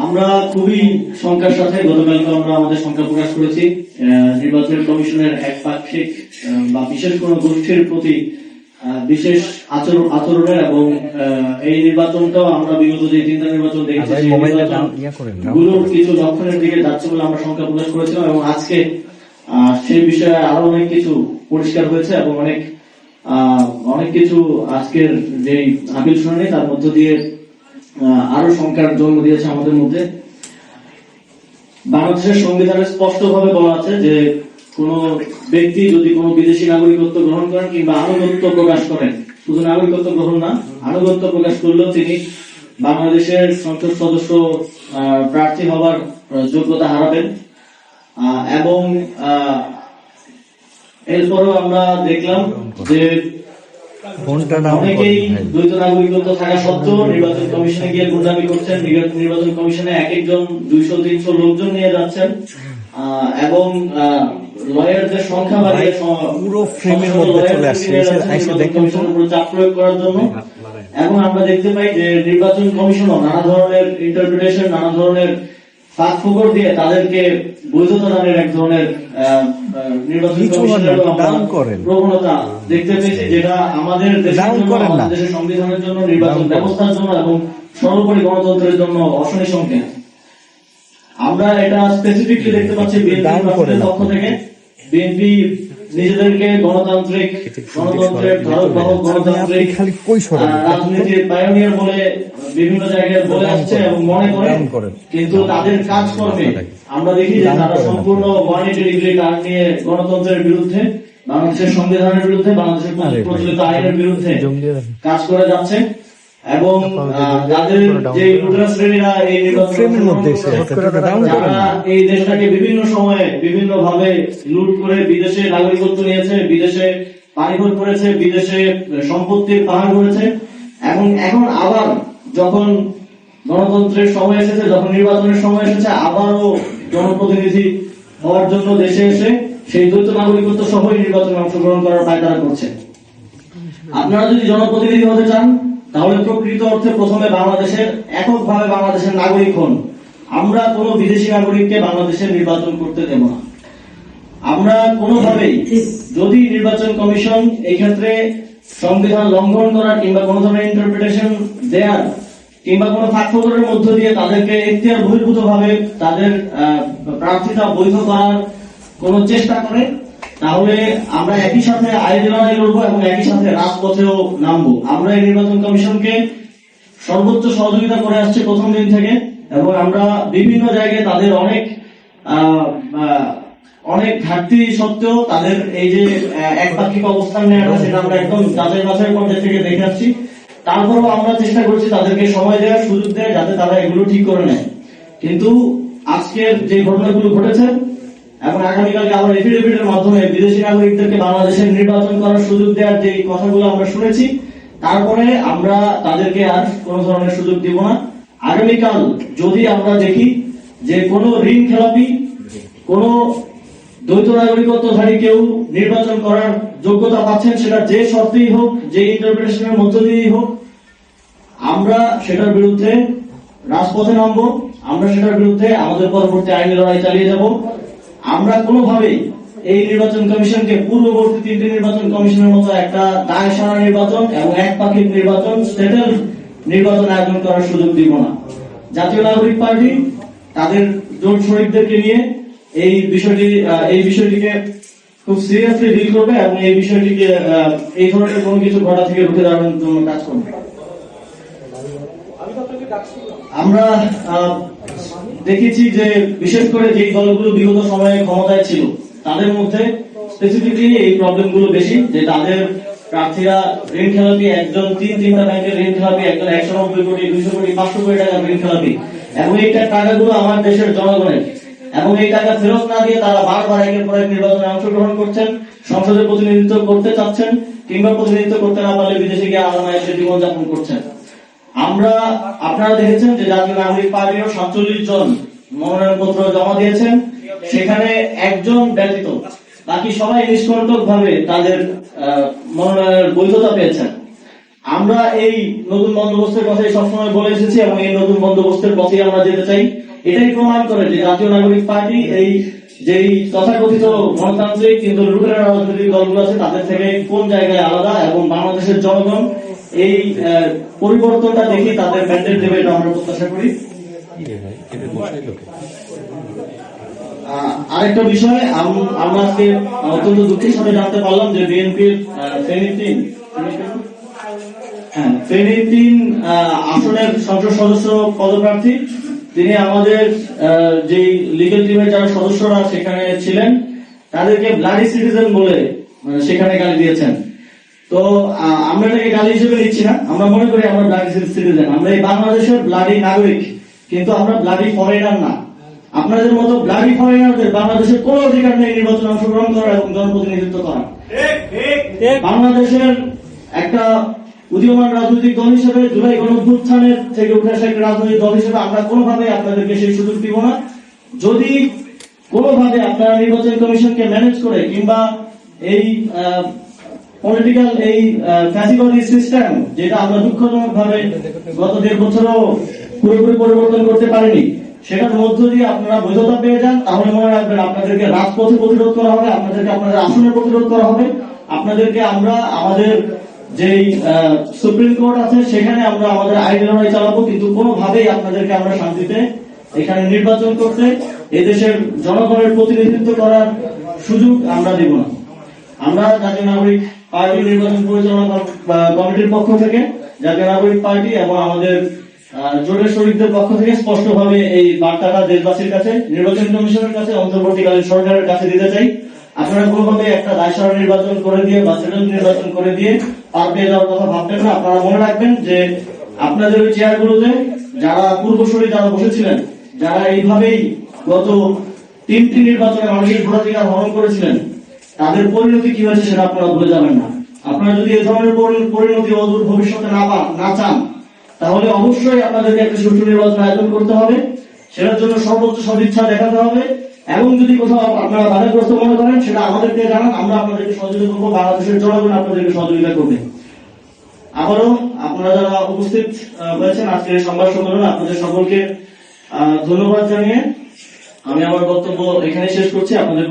আমরা খুবই শঙ্কার সাথে গতকালকে আমরা আমাদের শঙ্কা প্রকাশ করেছি নির্বাচন কমিশনের একপাক্ষিক আহ, বা বিশেষ কোন গোষ্ঠীর প্রতি বিশেষ আচরণ আচরণের এবং এই নির্বাচনটাও আমরা বিগত যে তিনটা নির্বাচন দেখেছি। গুলোর কিছু লক্ষণের দিকে যাচ্ছে বলে আমরা শঙ্কা প্রকাশ করেছিলাম এবং আজকে আহ, সেই বিষয়ে আরও অনেক কিছু পরিষ্কার হয়েছে এবং অনেক আহ, অনেক কিছু আজকের যে আপিল শুনানি তার মধ্য দিয়ে আরও শঙ্কার জন্ম দিয়েছে আমাদের মধ্যে। বাংলাদেশের সংবিধানে স্পষ্টভাবে বলা আছে যে কোন ব্যক্তি যদি কোনো বিদেশি নাগরিকত্ব গ্রহণ করেন কিংবা আনুগত্য প্রকাশ করেন, শুধু নাগরিকত্ব গ্রহণ না, আনুগত্য প্রকাশ করলেও তিনি বাংলাদেশের সংসদ সদস্য প্রার্থী হবার যোগ্যতা হারাবেন। এবং এরপরও আমরা দেখলাম যে ফোনটা নাও অনেকেই দ্বৈত নাগরিকত্ব থাকা সত্ত্বেও নির্বাচন কমিশনে গিয়ে গুন্ডামি করছেন। নির্বা- নির্বাচন কমিশনে এক একজন দুইশো তিনশো লোকজন নিয়ে যাচ্ছেন। এবং লয়ারদের সংখ্যা বাড়িয়ে পুরো ফ্রেমের মধ্যে চলে আসছে। এসে- দেখেন উপর চাপ প্রয়োগ করার জন্য এবং আমরা দেখতে পাই যে নির্বাচন কমিশনও নানা ধরনের ইন্টারপ্রিটেশন নানা ধরনের ফাঁক দিয়ে তাদেরকে বৈধতা দানের এক ধরনের আহ, আহ, নির্বাচন কিছু কমিশনেরও না, আমরা down করেন। প্রবণতা দেখতে পেয়েছি যেটা আমাদের ডাউন করেন না। দেশের সংবিধানের জন্য নির্বাচন ব্যবস্থার জন্য এবং সর্বোপরি গণতন্ত্রের জন্য অশনি সংকেত। আমরা এটা স্পেসিফিকলি দেখতে পাচ্ছি বিএনপি পক্ষ থেকে। বিএনপি নিজেদেরকে গণতান্ত্রিক গণতন্ত্রের ধারক বাহক গণতান্ত্রিক রাজনীতির পায়োনিয়ার বলে বিভিন্ন জায়গায় বলে আসছে এবং মনে করে করেন। কিন্তু তাদের কাজ কাজকর্মে আমরা দেখি যে তারা সম্পূর্ণ ওয়ান এইটি ডিগ্রি কার্ড নিয়ে গণতন্ত্রের বিরুদ্ধে বাংলাদেশের সংবিধানের বিরুদ্ধে বাংলাদেশের প্রচলিত আইনের বিরুদ্ধে। কাজ করে যাচ্ছে। এবং যাদের যে লুটেরা শ্রেণীরা এই নির্বাচন ফ্রেমের মধ্যে এই দেশটাকে বিভিন্ন সময়ে বিভিন্ন ভাবে লুট করে বিদেশে নাগরিকত্ব নিয়েছে বিদেশে পানিভর করেছে বিদেশে সম্পত্তির পাহাড় করেছে এবং এখন আবার যখন গণতন্ত্রের সময় এসেছে যখন নির্বাচনের সময় এসেছে আবারও জনপ্রতিনিধি হওয়ার জন্য দেশে এসে সেই দ্বৈত নাগরিকত্ব সহই নির্বাচনে অংশগ্রহণ করার পায়তারা করছে। আপনারা যদি জনপ্রতিনিধি হতে চান তাহলে প্রকৃত অর্থে প্রথমে বাংলাদেশের এককভাবে বাংলাদেশের নাগরিক হন। আমরা কোনো বিদেশি নাগরিককে বাংলাদেশের নির্বাচন করতে দেব না। আমরা কোনোভাবেই যদি নির্বাচন কমিশন এই ক্ষেত্রে সংবিধান লঙ্ঘন করার কিংবা কোনো ধরনের ইন্টারপ্রিটেশন দেয়ার কিংবা কোনো ফাঁকফোকরের মধ্য দিয়ে তাদেরকে এখতিয়ার বহির্ভূত ভাবে তাদের প্রার্থিতা বৈধ করার কোন চেষ্টা করে তাহলে আমরা একই সাথে আইন লড়বো এবং একই সাথে রাজপথেও নামবো। আমরা এই নির্বাচন কমিশনকে সর্বোচ্চ সহযোগিতা করে আসছে প্রথম দিন থেকে এবং আমরা বিভিন্ন জায়গায় তাদের অনেক অনেক ঘাটতি সত্ত্বেও তাদের এই যে একপাক্ষিক অবস্থান নেওয়াটা সেটা আমরা একদম যাচাই বাছাই পর্যায়ে থেকে দেখে আসছি। তারপরেও আমরা চেষ্টা করছি তাদেরকে সময় দেওয়ার সুযোগ দেয় যাতে তারা এগুলো ঠিক করে নেয়। কিন্তু আজকের যে ঘটনাগুলো ঘটেছে এবং আগামীকালকে আবার এফিডেভিটের মাধ্যমে বিদেশি নাগরিকদেরকে বাংলাদেশের নির্বাচন করার সুযোগ দেওয়ার যে কথাগুলো আমরা শুনেছি, তারপরে আমরা তাদেরকে আর কোন ধরনের সুযোগ দিব না। আগামীকাল যদি আমরা দেখি যে কোন ঋণ খেলাপি, কোন দ্বৈত নাগরিকত্বধারী কেউ নির্বাচন করার যোগ্যতা পাচ্ছেন, সেটা যে শর্তেই হোক, যে ইন্টারপ্রিটেশনের মধ্য দিয়েই হোক, আমরা সেটার বিরুদ্ধে রাজপথে নামবো, আমরা সেটার বিরুদ্ধে আমাদের পরবর্তী আইনি লড়াই চালিয়ে যাব। আমরা কোনোভাবেই এই নির্বাচন কমিশনকে পূর্ববর্তী তিনটি নির্বাচন কমিশনের মতো একটা দায় সারা নির্বাচন এবং এক পাখির নির্বাচন, সেটেল নির্বাচন আয়োজন করার সুযোগ দিব না। জাতীয় নাগরিক পার্টি, তাদের জোট শরীফদেরকে নিয়ে এই বিষয়টি এই বিষয়টিকে খুব সিরিয়াসলি ডিল করবে এবং এই বিষয়টিকে এই ধরনের কোনো কিছু ঘটা থেকে রুখে দাঁড়ানোর জন্য কাজ করবে আমরা দেখেছি যে বিশেষ করে যে দলগুলো বিগত সময়ে ক্ষমতায় ছিল, তাদের মধ্যে স্পেসিফিকলি এই প্রবলেমগুলো বেশি, যে তাদের প্রার্থীরা ঋণ খেলাপি, একজন তিন তিনটা ব্যাংকের ঋণ খেলাপি, একজন একশো নব্বই কোটি, দুইশো কোটি, পাঁচশো কোটি টাকার ঋণ খেলাপি। এবং এই টাকাগুলো আমার দেশের জনগণের। এবং এই টাকা ফেরত না দিয়ে তারা বারবার একের পর এক নির্বাচনে অংশগ্রহণ করছেন সংসদে প্রতিনিধিত্ব করতে চাচ্ছেন, কিংবা প্রতিনিধিত্ব করতে না পারলে বিদেশে গিয়ে আলাদা জীবনযাপন করছেন। আমরা, আপনারা দেখেছেন যে জাতীয় নাগরিক পার্টিও সাতচল্লিশ জন মনোনয়নপত্র জমা দিয়েছেন। সেখানে একজন ব্যতীত বাকি সবাই নিষ্কণ্টক ভাবে তাদের মনোনয়নের বৈধতা পেয়েছেন। আমরা এই নতুন বন্দোবস্তের কথাই সবসময় বলে এসেছি এবং এই নতুন বন্দোবস্তের পথেই আমরা যেতে চাই। এটাই প্রমাণ করে যে জাতীয় নাগরিক পার্টি এই, যেই তথাকথিত গণতান্ত্রিক কিন্তু লুটেরা রাজনৈতিক দলগুলো আছে, তাদের থেকে কোন জায়গায় আলাদা এবং বাংলাদেশের জনগণ এই পরিবর্তনটা দেখি, তাদের ম্যান্ডেট দেবে এটা আমরা প্রত্যাশা করি। আরেকটা বিষয়, আম- আমরা অত্যন্ত দুঃখের সাথে জানতে পারলাম যে বিএনপির হ্যাঁ শ্রেণির তিন আসনের সংসদ সদস্য পদপ্রার্থী, তিনি আমাদের যে লিগেল টিমের যারা সদস্যরা সেখানে ছিলেন, তাদেরকে ব্লাডি সিটিজেন বলে সেখানে গালি দিয়েছেন। তো আমরা এটাকে গালি হিসেবে নিচ্ছি না। আমরা মনে করি আমরা ব্লাডি সিটিজেন আমরা এই বাংলাদেশের ব্লাডি নাগরিক, কিন্তু আমরা ব্লাডি ফরেনার না। আপনাদের মতো ব্লাডি ফরেনারদের বাংলাদেশের কোনো অধিকার নেই নির্বাচনে অংশগ্রহণ করার এবং জনপ্রতিনিধিত্ব করার। বাংলাদেশের একটা উদীয়মান রাজনৈতিক দল হিসেবে জুলাই গণভ্যুত্থানের থেকে উঠে আসা একটা রাজনৈতিক দল হিসেবে আমরা কোনোভাবে আপনাদেরকে সেই সুযোগ দিব না। যদি কোনোভাবে আপনারা নির্বাচন কমিশনকে ম্যানেজ করে কিংবা এই পলিটিক্যাল এই ফ্যাসিবাদী সিস্টেম যেটা আমরা দুঃখজনক ভাবে গত দেড় বছরও পুরোপুরি পরিবর্তন করতে পারিনি, সেটার মধ্য দিয়ে আপনারা বৈধতা পেয়ে যান। তাহলে মনে রাখবেন আপনাদেরকে রাজপথে প্রতিরোধ করা হবে, আপনাদেরকে আপনাদের আসনে প্রতিরোধ করা হবে। আপনাদেরকে আমরা আমাদের যেই সুপ্রিম কোর্ট আছে, সেখানে আমরা আমাদের আইন লড়াই চালাবো, কিন্তু কোনোভাবেই আপনাদেরকে আমরা শান্তিতে এখানে নির্বাচন করতে এদেশের জনগণের প্রতিনিধিত্ব করার সুযোগ আমরা দিব না। আমরা জাতীয় নাগরিক পার্টি নির্বাচন পরিচালনা কমিটির পক্ষ থেকে জাতীয় নাগরিক পার্টি এবং আমাদের জোটের শরীরদের পক্ষ থেকে স্পষ্টভাবে এই বার্তাটা দেশবাসীর কাছে, নির্বাচন কমিশনের কাছে, অন্তর্বর্তীকালীন সরকারের কাছে দিতে চাই। আপনারা কোনোভাবে একটা দায়সারা নির্বাচন করে দিয়ে বা সেটেল নির্বাচন করে দিয়ে পার পেয়ে যাওয়ার কথা ভাববেন না। আপনারা মনে রাখবেন যে আপনাদের ওই চেয়ারগুলোতে যারা পূর্বসরী যারা বসেছিলেন, যারা এইভাবেই গত তিনটি নির্বাচনে মানুষের ভোটাধিকার হরণ করেছিলেন তাদের পরিণতি কি হয়েছে সেটা আপনারা ভুলে যাবেন না। আপনারা যদি এই ধরনের পরিণতি অদূর ভবিষ্যতে না পান, না চান, তাহলে অবশ্যই আপনাদেরকে একটা সুষ্ঠু নির্বাচন আয়োজন করতে হবে। সেটার জন্য সর্বোচ্চ সদিচ্ছা দেখাতে হবে। এবং যদি কোথাও আপনারা বাধাগ্রস্ত মনে করেন, সেটা আমাদেরকে জানান, আমরা আপনাদেরকে সহযোগিতা করব, বাংলাদেশের জনগণ আপনাদেরকে সহযোগিতা করবে। আবারও আপনারা যারা উপস্থিত হয়েছেন, আজকের সংবাদ সম্মেলনে আপনাদের সকলকে ধন্যবাদ জানিয়ে আমি আমার বক্তব্য এখানে শেষ করছি। আপনাদের